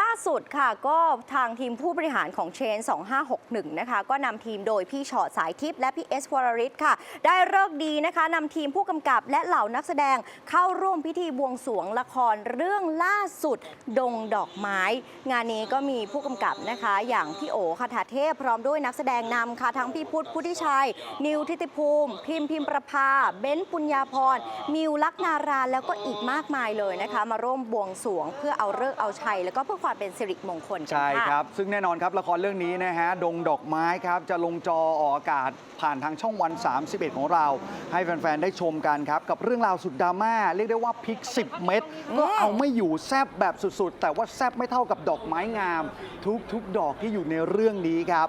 ่า สุดค่ะก็ทางทีมผู้บริหารของเชน 2561 นะคะ ก็นำทีมโดยพี่ชอดสายทิพย์และพี่เอสวรริศค่ะ ได้เลิกดีนะคะนำทีมผู้กำกับและเหล่านักแสดงเข้าร่วมพิธีบวงสรวงละครเรื่องล่าสุด ดงดอกไม้ งานนี้ก็มีผู้กำกับนะคะ อย่างพี่โอคาถาเทพพร้อมด้วยนักแสดงนำค่ะทั้งพี่พุทธพุทธิชัย นิวทิติภูมิ พิมพิมประภา เบ้นปุญญาพรมิวลักนาราแล้วก็อีกมากมายเลยนะคะ มาร่วมบวงสรวงเพื่อเอาเลิกเอาชัยแล้วก็เพื่อความเป็นสิริมงคลกันใช่ค่ะ ครับ ซึ่งแน่นอนครับละครเรื่องนี้นะฮะ ดงดอกไม้ครับ จะลงจอออกอากาศผ่านทางช่องวัน 31 ของเรา ให้แฟน ๆ ได้ชมกันครับ กับเรื่องราวสุดดราม่า เรียกได้ว่าพลิก 10 เม็ดก็เอาไม่อยู่แซบแบบสุด ๆ แต่ว่าแซบไม่เท่ากับดอกไม้งาม ทุก ๆ ดอกที่อยู่ในเรื่องนี้ครับ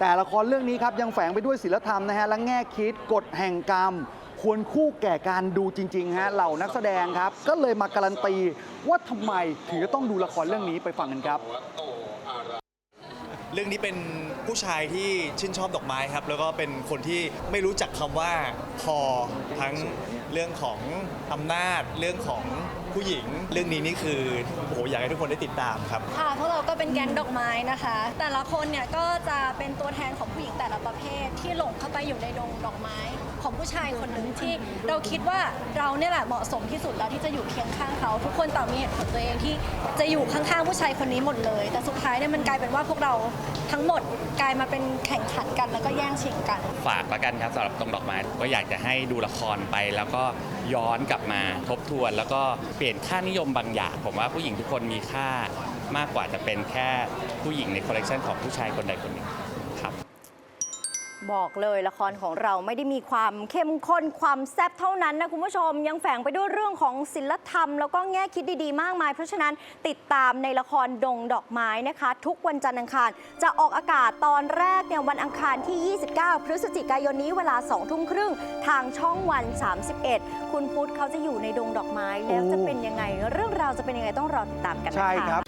แต่ละครเรื่องนี้ครับยังแฝงไปด้วยศิลธรรมนะฮะและแง่คิดกฎแห่งกรรม ควรคู่แก่การดูจริงๆฮะเหล่านักแสดงครับ ก็เลยมาการันตีว่าทำไมถึงจะต้องดูละครเรื่องนี้ไปฟังกันครับ เรื่องนี้เป็นผู้ชายที่ชื่นชอบดอกไม้ครับ แล้วก็เป็นคนที่ไม่รู้จักคำว่าพอทั้งเรื่องของอำนาจ เรื่องของผู้หญิง เรื่องนี้นี่คือโอ้โหอยากให้ทุกคนได้ติดตามครับ ค่ะพวกเราก็เป็นแก๊งดอกไม้นะคะ แต่ละคนเนี่ยก็จะเป็นตัวแทนของผู้หญิงแต่ละประเภท ที่หลงเข้าไปอยู่ในดงดอกไม้ของผู้ชายคนหนึ่งที่เราคิดว่าเราเนี่ยแหละเหมาะสมที่สุดแล้วที่จะอยู่เคียงข้างเขา ทุกคนต่างมีเหตุผลตัวเองที่จะอยู่ข้างๆผู้ชายคนนี้หมดเลย แต่สุดท้ายเนี่ยมันกลายเป็นว่าพวกเราทั้งหมดกลายมาเป็นแข่งขันกันแล้วก็แย่งชิงกัน ฝากละกันครับสำหรับตรงดอกไม้ก็อยากจะให้ดูละครไป แล้วก็ย้อนกลับมาทบทวน แล้วก็เปลี่ยนค่านิยมบางอย่างผมว่าผู้หญิงทุกคนมีค่ามากกว่าจะเป็นแค่ผู้หญิงในคอลเลกชันของผู้ชายคนใดคนหนึ่ง บอกเลยละครของเราไม่ได้มีความเข้มข้นความแซ่บเท่านั้นนะคุณผู้ชม ยังแฝงไปด้วยเรื่องของศิลธรรม แล้วก็แง่คิดดีๆ มากมาย เพราะฉะนั้นติดตามในละครดงดอกไม้นะคะ ทุกวันจันทร์อังคาร จะออกอากาศตอนแรกเนี่ยวันอังคารที่ 29 พฤศจิกายนนี้เวลา2ทุ่มครึ่งทางช่องวัน 31 คุณพุทธเขาจะอยู่ในดงดอกไม้แล้วจะเป็นยังไง เรื่องราวจะเป็นยังไงต้องรอติดตามกันนะคะใช่ครับ